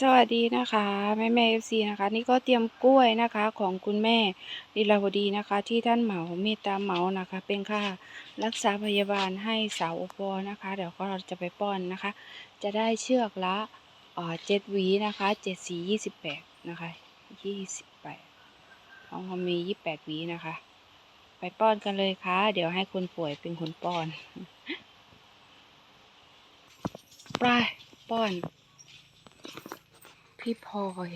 สวัสดีนะคะแม่แม่เอฟซีนะคะ นี่ก็เตรียมกล้วยนะคะของคุณแม่ลีลาวดีนะคะ ที่ท่านเหมาเมตตาเหมานะคะ เป็นค่ารักษาพยาบาลให้สาวอปอนะคะ เดี๋ยวก็เราจะไปป้อนนะคะ จะได้เชือกละเออเจ็ดหวีนะคะเจ็ดสียี่สิบแปดนะคะยี่สิบแปดของเรามียี่แปดหวีนะคะ ไปป้อนกันเลยค่ะ เดี๋ยวให้คนป่วยเป็นคนป้อนไปป้อน พี่พลอย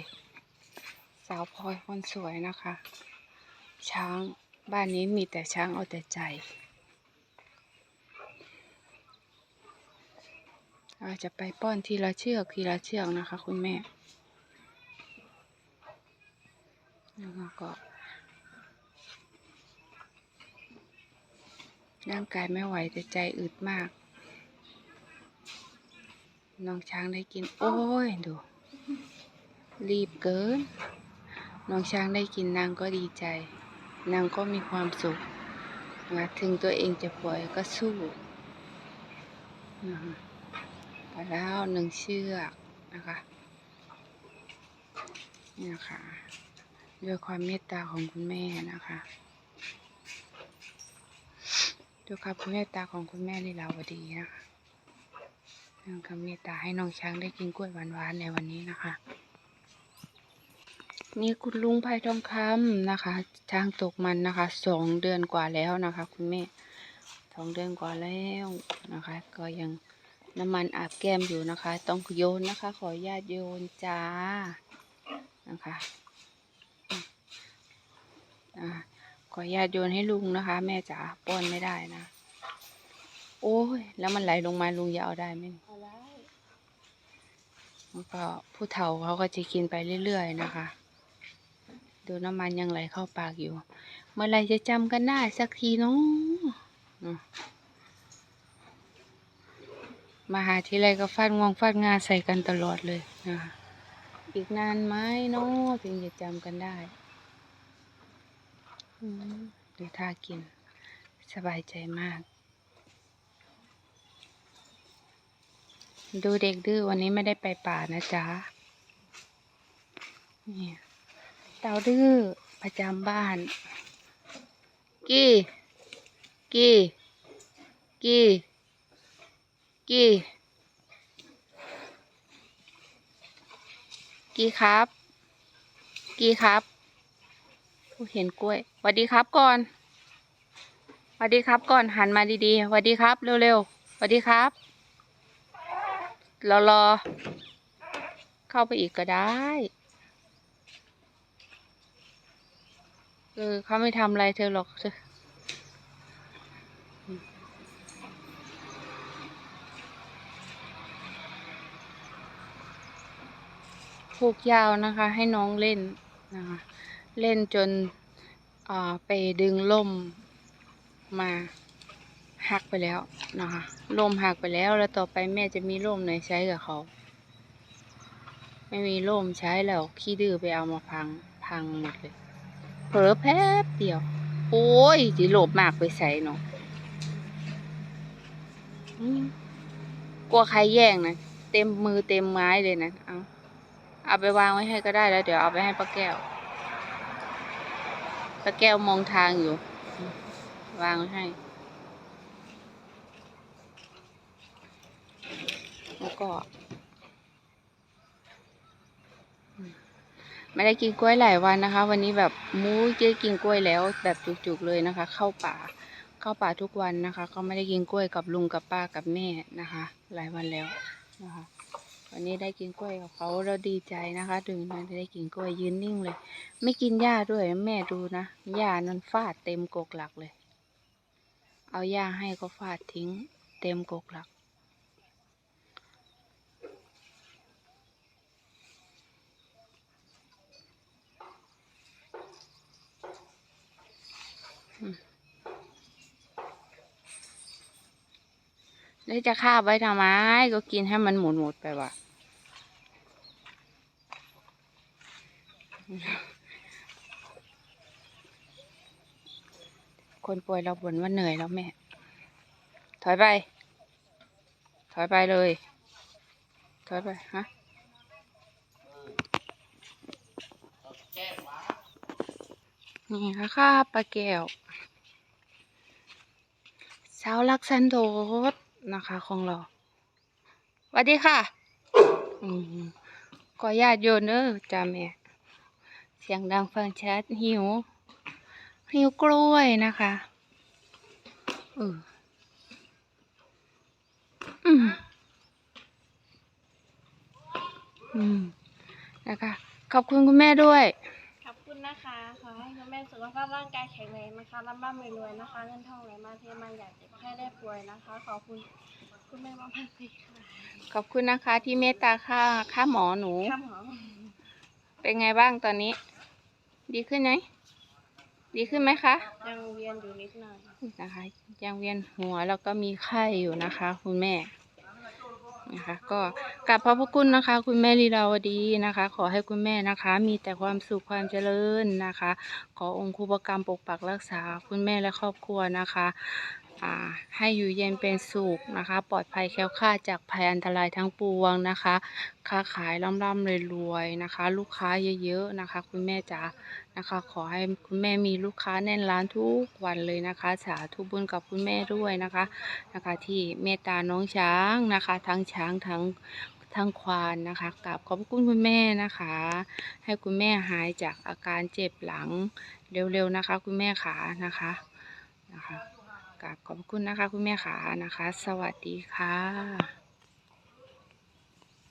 สาวพลอยคนสวยนะคะ ช้างบ้านนี้มีแต่ช้างเอาแต่ใจเราจะไปป้อนทีละเชือกทีละเชือกนะคะ คุณแม่แล้วก็ร่างกายไม่ไหวแต่ใจอึดมาก น้องช้างได้กิน โอ้ย ดู รีบเกิน น้องช้างได้กินนางก็ดีใจ นางก็มีความสุขนะถึงตัวเองจะป่วยก็สู้ไปแล้วหนึ่งเชือกนะคะนี่นะคะด้วยความเมตตาของคุณแม่นะคะด้วยความเมตตาของคุณแม่ลีลาวดีนะคะน้องคำเมตตาให้น้องช้างได้กินกล้วยหวานๆในวันนี้นะคะ นี่คุณลุงไผ่ทองคำนะคะช้างตกมันนะคะสองเดือนกว่าแล้วนะคะ คุณแม่สองเดือนกว่าแล้วนะคะ ก็ยังน้ำมันอาบแก้มอยู่นะคะ ต้องโยนนะคะ ขออนุญาตโยนจ้านะคะอ่าขออนุญาตโยนให้ลุงนะคะ แม่จ๋าป้อนไม่ได้นะ โอ้ยแล้วมันไหลลงมาลุงจะเอาได้ไหมแล้วก็ผู้เฒ่าเขาก็จะกินไปเรื่อยๆนะคะ ดูน้ำมันยังไหลเข้าปากอยู่ เมื่อไรจะจำกันได้สักทีเนาะเนาะมาหาทีไรก็ฟาดงวงฟาดงาใส่กันตลอดเลยนะคะอีกนานไหมเนาะถึงจะจำกันได้ดูท่ากิน สบายใจมาก ดูเด็กดื้อวันนี้ไม่ได้ไปป่านะจ๊ะเนี่ย เต่าดื้อประจำบ้าน กี้กี้กี้กี้กี้ครับ กี้ครับผู้เห็นกล้วยสวัสดีครับก่อนสวัสดีครับก่อนหันมาดีๆสวัสดีครับเร็วๆสวัสดีครับรอรอเข้าไปอีกก็ได้ เออเขาไม่ทำอะไรเธอหรอกเธอผูกยาวนะคะ ให้น้องเล่นนะคะ เล่นจนไปดึงล่มมาหักไปแล้วนะคะล่มหักไปแล้วแล้วต่อไปแม่จะมีล่มไหนใช้กับเขาไม่มีล่มใช้แล้วขี้ดื้อไปเอามาพังพังหมดเลย เผลอแป๊บเดียว โอ้ยจีโหลบมากไปใส่เนาะกลัวใครแย่งนะ เต็มมือเต็มไม้เลยนะ เอาเอาไปวางไว้ให้ก็ได้แล้วเดี๋ยวเอาไปให้ป้าแก้วป้าแก้วมองทางอยู่ วางไว้ให้ แล้วก็ ไม่ได้กินกล้วยหลายวันนะคะ วันนี้แบบมู้จะกินกล้วยแล้วแบบจุกๆเลยนะคะ เข้าป่าเข้าป่าทุกวันนะคะ ก็ไม่ได้กินกล้วยกับลุงกับป้ากับแม่นะคะ หลายวันแล้วนะคะ วันนี้ได้กินกล้วยกับเขาเราดีใจนะคะ ถึงนั้นได้กินกล้วยยืนนิ่งเลย ไม่กินหญ้าด้วยแม่ดูนะหญ้านั้นฟาดเต็มกกหลักเลย เอาหญ้าให้ก็ฟาดทิ้ง เต็มกกหลัก แล้วจะฆ่าบไว้ทำไมก็กินให้มันหมดหมดไปว่ะคนป่วยเราบ่นว่าเหนื่อยแล้วแม่ ถอยไป ถอยไปเลย ถอยไป ฮะนี่ค่ะค่ะปลาแก้วสาวรักสันโดษ นะคะของเราสวัสดีค่ะอืมขอญาติโยนเนอจ้าแม่เสียงดังฟังชัดหิว หิวกล้วยนะคะเอออืมอืมนะคะ ขอบคุณคุณแม่ด้วย นะคะ ขอให้คุณแม่สุขภาพร่างกายแข็งแรงนะคะร่ำร่ำรวยๆนะคะ เงินทองไหลมาเทมาอยากเจ็บแค่ได้ป่วยนะคะ ขอบคุณคุณแม่มากๆเลยค่ะขอบคุณนะคะที่เมตตาค่าค่าหมอหนู ข้ามหอมเป็นไงบ้างตอนนี้ ดีขึ้นไหมดีขึ้นไหมคะยังเวียนอยู่นิดหน่อย นะคะ ยังเวียนหัวแล้วก็มีไข้อยู่นะคะ คุณแม่ นะคะ ก็กราบขอบพระคุณนะคะ คุณแม่ลีลาวดีนะคะ ขอให้คุณแม่นะคะ มีแต่ความสุขความเจริญนะคะ ขอองค์ครูประกรรมปกปักรักษา คุณแม่และครอบครัวนะคะ ให้อยู่เย็นเป็นสุขนะคะ ปลอดภัยแคล้วคลาดจากภัยอันตรายทั้งปวงนะคะ ค้าขายร่ำร่ำรวยๆนะคะ ลูกค้าเยอะๆนะคะ คุณแม่จ๋านะคะ ขอให้คุณแม่มีลูกค้าแน่นร้านทุกวันเลยนะคะ สาธุบุญกับคุณแม่ด้วยนะคะนะคะ ที่เมตตาน้องช้างนะคะ ทั้งช้างทั้งทั้งควานนะคะกราบขอบคุณคุณแม่นะคะ ให้คุณแม่หายจากอาการเจ็บหลังเร็วๆนะคะ คุณแม่ขานะคะนะคะ กราบขอบคุณนะคะ คุณแม่ขานะคะ สวัสดีค่ะ